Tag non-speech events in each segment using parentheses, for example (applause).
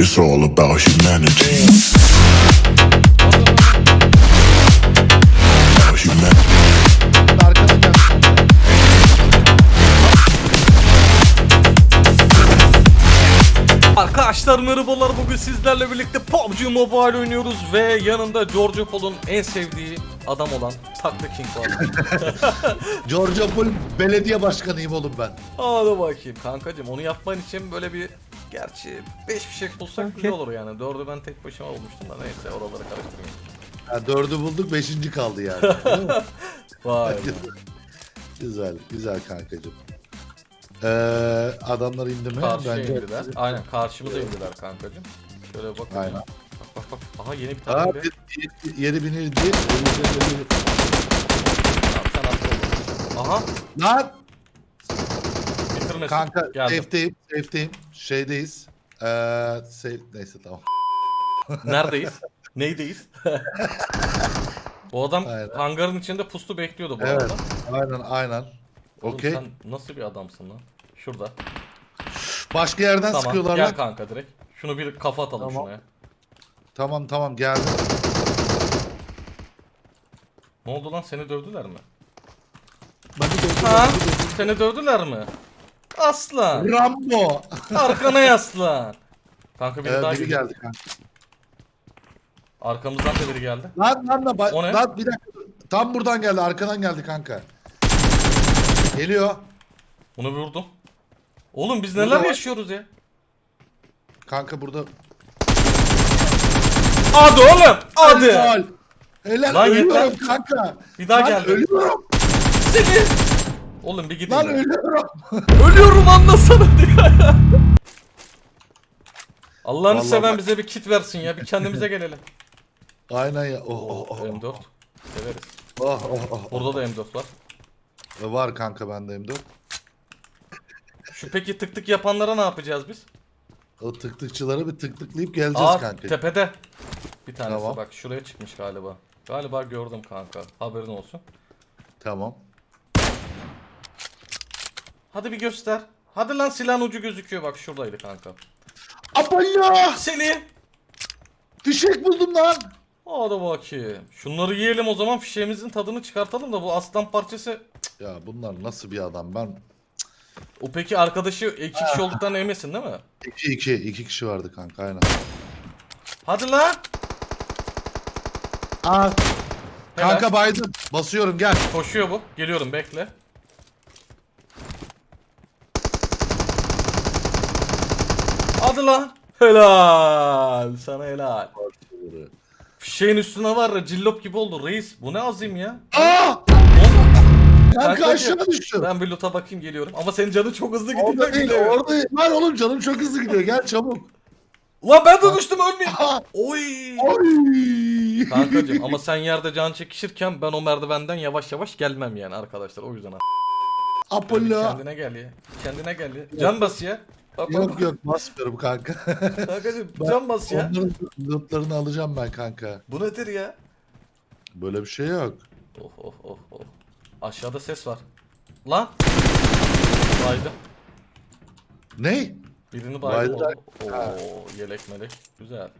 It's all about humanity. Arkadaşlar merhabalar bugün sizlerle birlikte PUBG Mobile oynuyoruz ve yanında George Paul'un en sevdiği adam olan Takla King var. (laughs) Georgia Pool belediye başkanıyım oğlum ben. Hadi bakayım kankacım onu yapman için böyle bir gerçi 5 fişek bulsak güzel olur yani. 4'ü ben tek başıma bulmuştum da neyse oraları karıştırmayayım. Ha, dördü bulduk beşinci kaldı yani. (laughs) Değil mi? Vay be. güzel, güzel kankacığım. Ee, adamlar indi mi? Karşıya Bence- indiler. Aynen karşımıza indiler kankacım. Şöyle bakın. Aynen. ya. Bak bak bak. Aha yeni bir tane Aa, bir, bir- yeri binirdi. Tamam, sen atla. Aha Lan! bitirmesin. Kanka Geldim. safe'deyim, safe'deyim. Şeydeyiz. Ee, safe, neyse tamam. Neredeyiz? Neydeyiz? (laughs) bu adam Aynen. hangarın içinde pustu bekliyordu bu Evet. arada. Aynen, aynen. Oğlum Okey. Sen nasıl bir adamsın lan? Şurada. Başka yerden Tamam sıkıyorlar gel lan. kanka direkt. Şunu bir kafa atalım Tamam. şuna ya. Tamam tamam geldim. Ne oldu lan seni dövdüler mi? Beni dövdü, Ha? Seni dövdüler mi? Aslan. Rambo. Arkana yaslan. Kanka biri Ee, daha biri geliyor. geldi kanka. Arkamızdan da biri geldi. Lan lan lan, ba- O ne? lan bir dakika. Tam buradan geldi, arkadan geldi kanka. Geliyor. Bunu vurdum. Oğlum biz Burada neler var. yaşıyoruz ya? Kanka burada. Hadi oğlum. Hadi. Helal. Helal Lan ölüyorum kanka. Bir daha Lan geldi. ölüyorum. Seni. Oğlum bir gidin. Lan ya. ölüyorum. Ölüyorum anlasana diyor. Allah'ını Vallahi seven bak- bize bir kit versin ya. Bir kendimize (laughs) gelelim. Aynen ya. Oh oh oh. M4. Severiz. Oh oh oh. Burada da M4 var. Var kanka bende M4. Şu peki tık tık yapanlara ne yapacağız biz? O tık tıkçıları bir tık tıklayıp geleceğiz Aa kanka. tepede. Bir tanesi Tamam. bak şuraya çıkmış galiba. Galiba gördüm kanka. Haberin olsun. Tamam. Hadi bir göster. Hadi lan silahın ucu gözüküyor bak şuradaydı kanka. Apollo! Seni. Fişek buldum lan. Hadi bakayım. Şunları yiyelim o zaman fişeğimizin tadını çıkartalım da bu aslan parçası. Ya bunlar nasıl bir adam ben? O peki arkadaşı iki kişi olduktan eminsin değil mi? 2 2 2 kişi vardı kanka aynen. Hadi lan. Aa. Kanka baydım. Basıyorum gel. Koşuyor bu. Geliyorum bekle. Hadi lan. Helal. Sana helal. Fişeğin üstüne var ya cillop gibi oldu reis. Bu ne azim ya. Aa! Kanka Kanka aşağı düştüm. Ben bir loot'a bakayım geliyorum. Ama senin canın çok hızlı gidiyor. Orada değil, gidiyor. orada değil. Lan oğlum canım çok hızlı gidiyor. Gel çabuk. Lan ben de düştüm ölmeyeyim. Oy. Oy! Kankacım ama sen yerde can çekişirken ben o merdivenden yavaş yavaş gelmem yani arkadaşlar o yüzden. Apollo. Kendine gel ya. Kendine gel ya. Can bas ya. Yok yok basmıyorum kanka. (laughs) Kankacım can bas ya. Onların lootlarını alacağım ben kanka. Bu nedir ya? Böyle bir şey yok. Oh oh oh oh. Aşağıda ses var. Lan. Baydı. Ne? Birini baydım. Baydı. Oo Ha. yelek melek. Güzel.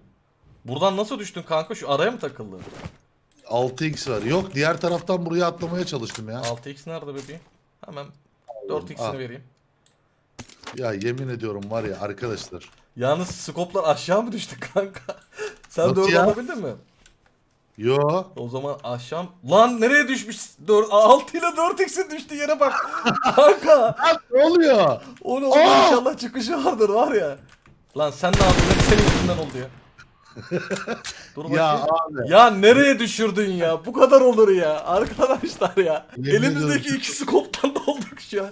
Buradan nasıl düştün kanka? Şu araya mı takıldın? 6x var. Yok diğer taraftan buraya atlamaya çalıştım ya. 6x nerede bebeğim? Hemen 4x'ini Al. vereyim. Ya yemin ediyorum var ya arkadaşlar. Yalnız skoplar aşağı mı düştü (laughs) kanka? Sen Nasıl 4 ya? alabildin mi? Yo. O zaman aşağı... Lan nereye düşmüş? 4, 6 ile 4x'in düştü yere bak. (laughs) kanka. Lan ne oluyor? Onu Aa! inşallah çıkışı vardır var ya. Lan sen ne yaptın? Hep senin yüzünden oldu ya. (laughs) Dur bakayım. Ya Ya, abi. nereye düşürdün ya? Bu kadar olur ya. Arkadaşlar ya. Yemin Elimizdeki ediyorum. iki skoptan da olduk şu an.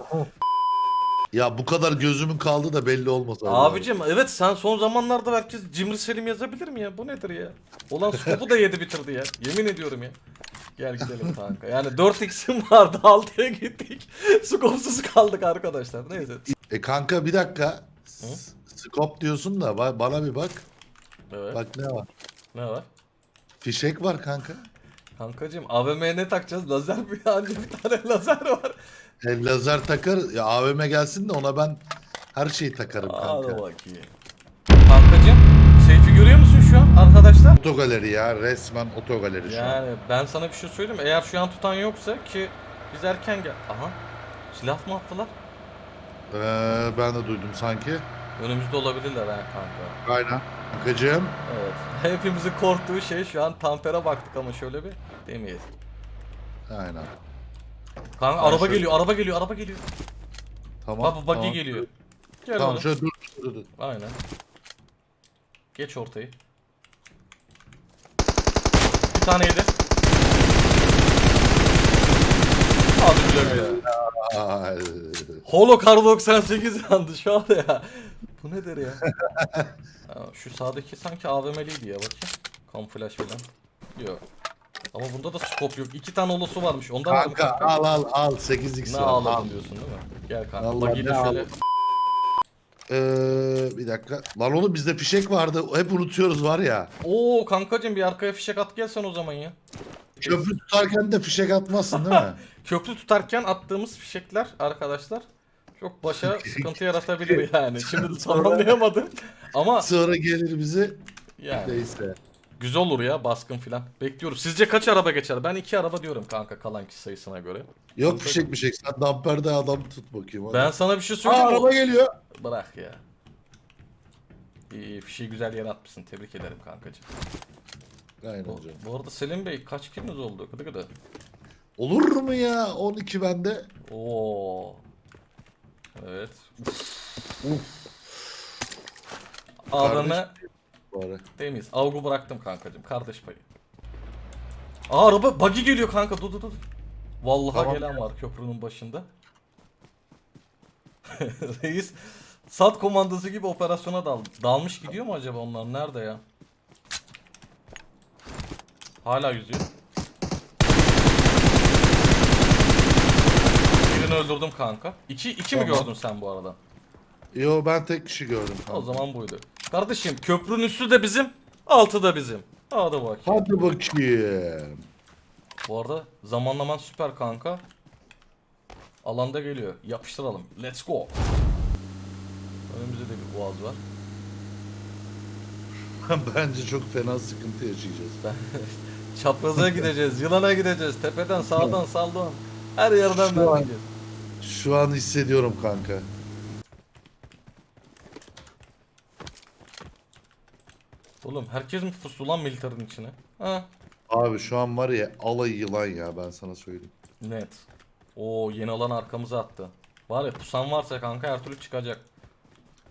Ya bu kadar gözümün kaldı da belli olmaz abi. Abicim evet sen son zamanlarda herkes Cimri Selim yazabilir mi ya? Bu nedir ya? Olan skopu da yedi bitirdi ya. Yemin ediyorum ya. Gel gidelim kanka. Yani 4x'im vardı 6'ya gittik. Skopsuz kaldık arkadaşlar. Neyse. E kanka bir dakika. S- Scope diyorsun da ba- bana bir bak. Evet. Bak ne var? Ne var? Fişek var kanka. Kankacım AVM'ye ne takacağız? Lazer bir (laughs) anca bir tane lazer var. E, lazer takar. Ya AVM gelsin de ona ben her şeyi takarım Hadi kanka. bakayım. Kankacım arkadaşlar. Otogaleri ya resmen otogaleri şu an. Yani ben sana bir şey söyleyeyim? Eğer şu an tutan yoksa ki biz erken gel... Aha. Silah mı attılar? Ee, ben de duydum sanki. Önümüzde olabilirler ha kanka. Aynen. Kankacığım. Evet. (laughs) Hepimizin korktuğu şey şu an Tamper'e baktık ama şöyle bir demeyiz. Aynen. Kanka araba şöyle- geliyor, araba geliyor, araba geliyor. Tamam. Baba buggy tamam. geliyor. Gel Tamam oğlum. şöyle dur, dur, dur. Aynen. Geç ortayı. Bir tane yedi. Hadi güle güle. Ay. Holo Kar 98 yandı şu anda ya. Bu nedir ya? (laughs) Ha, şu sağdaki sanki AVM'liydi ya bakayım. Kamuflaj falan. Yok. Ama bunda da scope yok. İki tane holosu varmış. Ondan var mı Kanka al al al 8 x Ne ağladın diyorsun değil mi? Gel kanka. Vallahi Buggy'yi de ne şöyle. ağladım. Ee, bir dakika. Lan oğlum bizde fişek vardı. Hep unutuyoruz var ya. Oo kankacım bir arkaya fişek at gelsen o zaman ya. Köprü tutarken de fişek atmazsın değil mi? (laughs) Köprü tutarken attığımız fişekler arkadaşlar çok başa (laughs) sıkıntı yaratabilir yani. Şimdi tamamlayamadım ama Sonra gelir bizi. yani Neyse. Güzel olur ya baskın filan. Bekliyoruz. Sizce kaç araba geçer? Ben iki araba diyorum kanka kalan kişi sayısına göre. Yok fişek fişek. Sen damperde adam tut bakayım. hadi. Ben sana bir şey Aa, söyleyeyim mi? araba geliyor. Bırak ya. İyi fişeği güzel yere atmışsın. Tebrik ederim kankacığım. Aynen Bu, hocam. bu arada Selim Bey kaç kiliniz oldu? Gıdı gıdı. Olur mu ya? 12 bende. Oo. Evet. Uf. Kardeş- Bari. temiz. Avgu bıraktım kankacığım. Kardeş payı. Aa araba buggy geliyor kanka. Dur dur dur. Vallahi Tamam. gelen var köprünün başında. (laughs) Reis sat komandası gibi operasyona dal. Dalmış gidiyor mu acaba onlar? Nerede ya? Hala yüzüyor. Birini öldürdüm kanka. İki, iki mi Tamam. gördün sen bu arada? Yo ben tek kişi gördüm. O kanka. zaman buydu. Kardeşim köprünün üstü de bizim, altı da bizim. Hadi bak. Hadi bakayım. Bu arada zamanlaman süper kanka. Alanda geliyor. Yapıştıralım. Let's go. Önümüzde de bir boğaz var. (laughs) Bence çok fena sıkıntı yaşayacağız. Ben (laughs) Çapraza gideceğiz, yılana gideceğiz. Tepeden, sağdan, saldan. Her yerden Şu ben an- gideceğiz. Şu an hissediyorum kanka. Oğlum herkes mi pustu lan militerin içine? Ha? Abi şu an var ya alay yılan ya ben sana söyleyeyim. Net. Oo yeni alan arkamıza attı. Var ya pusan varsa kanka her türlü çıkacak.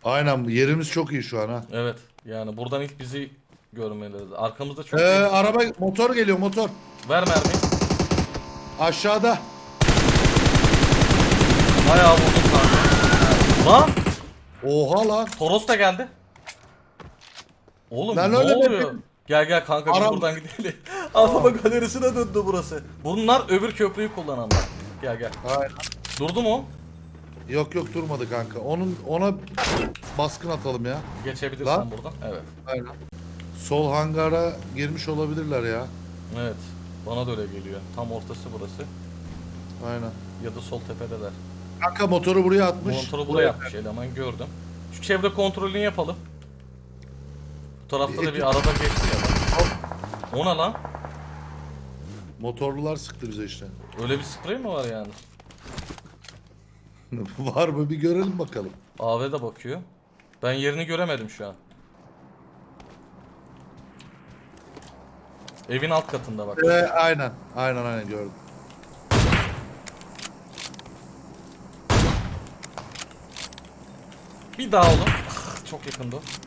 Aynen yerimiz çok iyi şu an ha. Evet. Yani buradan ilk bizi görmeleri. Arkamızda çok Ee, iyi. araba motor geliyor motor. Ver mermi. Aşağıda. Bayağı vurdum kanka. Lan! Oha lan. Toros da geldi. Oğlum Ben ne öyle oluyor? dedim. Gel gel kanka biz Aram- buradan gidelim. (laughs) Araba galerisine döndü burası. Bunlar öbür köprüyü kullananlar. Gel gel. Aynen. Durdu mu? Yok yok durmadı kanka. Onun ona baskın atalım ya. Geçebilirsin Lan. buradan. Evet. Aynen. Sol hangara girmiş olabilirler ya. Evet. Bana da öyle geliyor. Tam ortası burası. Aynen. Ya da sol tepedeler. Kanka motoru buraya atmış. Motoru buraya yapmış eleman gördüm. Şu çevre kontrolünü yapalım. Bu tarafta da bir araba geçti ya bak. O ne lan? Motorlular sıktı bize işte. (laughs) Öyle bir sprey mi var yani? (laughs) var mı bir görelim bakalım. AV de bakıyor. Ben yerini göremedim şu an. Evin alt katında bak. Ee, aynen. Aynen aynen gördüm. Bir daha oğlum. Ah, Çok yakındı. o.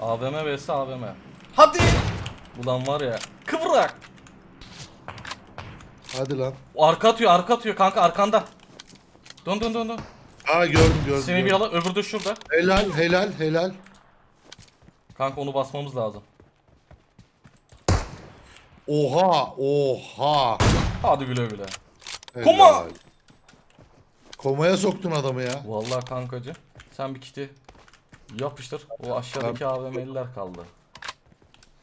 AVM vs AVM. Hadi! Ulan var ya. Kıvrak! Hadi lan. Arka atıyor, arka atıyor kanka arkanda. Dön dön dön dön. Aa gördüm gördüm. Seni bir gördüm. ala, öbürü de şurada. Helal helal helal. Kanka onu basmamız lazım. Oha oha. Hadi güle güle. Helal. Koma! Komaya soktun adamı ya. Vallahi kankacı. Sen bir kiti yapıştır. O aşağıdaki AVM'liler kaldı.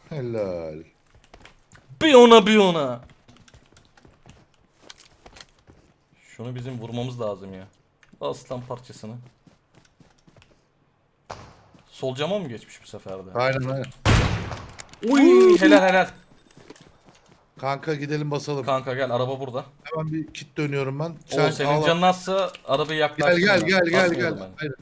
Helal. Bir ona bir ona. Şunu bizim vurmamız lazım ya. Aslan parçasını. Sol cama mı geçmiş bu sefer de? Aynen aynen. Uy helal helal. Kanka gidelim basalım. Kanka gel araba burada. Hemen bir kit dönüyorum ben. O senin canın azsa arabayı Gel yaklaştır. gel gel gel gel. ben. Aynen.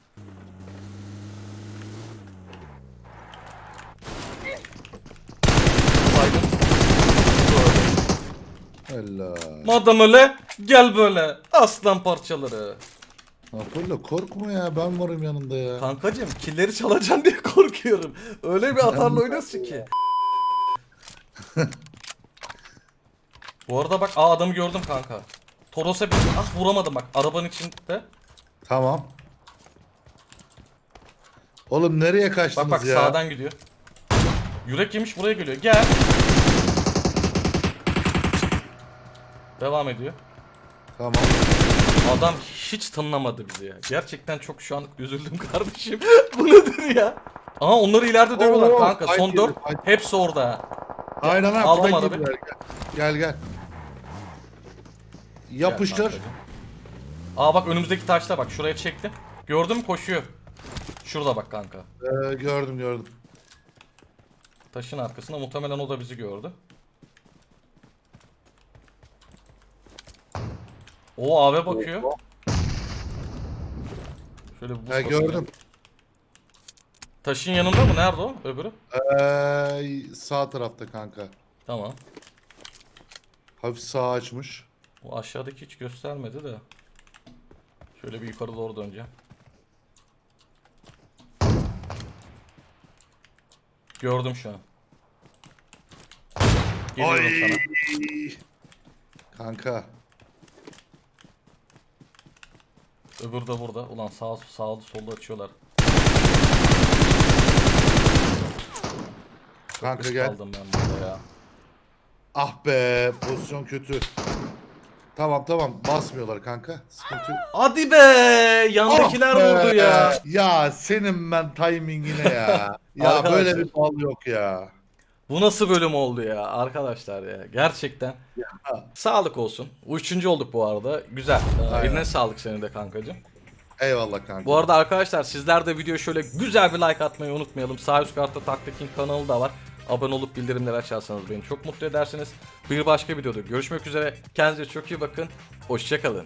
Helal. Madem öyle gel böyle aslan parçaları. Apollo korkma ya ben varım yanında ya. Kankacım killeri çalacaksın diye korkuyorum. Öyle bir atarla oynuyorsun ki. Bu arada bak aa adamı gördüm kanka. Toros'a bir ah vuramadım bak arabanın içinde. Tamam. Oğlum nereye kaçtınız Bak bak ya? sağdan gidiyor. Yürek yemiş buraya geliyor. Gel. Devam ediyor. Tamam. Adam hiç tınlamadı bizi ya. Gerçekten çok şu an üzüldüm (laughs) kardeşim. Bu nedir ya? Aha onları ileride dövüyorlar kanka. Son fight 4 geliyor, fight. hepsi orada. Aynen ha. Aldım fight arabayı. gidiyor. Gel gel. Yapıştır. Gel. Aa bak önümüzdeki taşta bak şuraya çektim. Gördün mü koşuyor. Şurada bak kanka. Ee, gördüm gördüm. Taşın arkasında muhtemelen o da bizi gördü. O AV bakıyor. Şöyle bir buz Ha, bakıyor. gördüm. Taşın yanında mı? Nerede o? Öbürü? Ee, sağ tarafta kanka. Tamam. Hafif sağ açmış. O aşağıdaki hiç göstermedi de. Şöyle bir yukarı doğru döneceğim. Gördüm şu an. Geliyorum sana. Kanka. Öbürü de burada. Ulan sağ sağ solda açıyorlar. Kanka gel. aldım ben burada ya. Ah be pozisyon kötü. Tamam tamam basmıyorlar kanka. Sıkıntı yok. Hadi be! Yandakiler Ah be! vurdu ya. Ya senin ben timingine ya. ya Arkadaşlar. böyle bir bal yok ya. Bu nasıl bölüm oldu ya arkadaşlar ya gerçekten. Sağlık olsun. Üçüncü olduk bu arada. Güzel. Aynen. Eline sağlık senin de kankacığım. Eyvallah kanka. Bu arada arkadaşlar sizler de video şöyle güzel bir like atmayı unutmayalım. Sağ üst kartta Taktikin kanalı da var. Abone olup bildirimleri açarsanız beni çok mutlu edersiniz. Bir başka videoda görüşmek üzere. Kendinize çok iyi bakın. Hoşçakalın.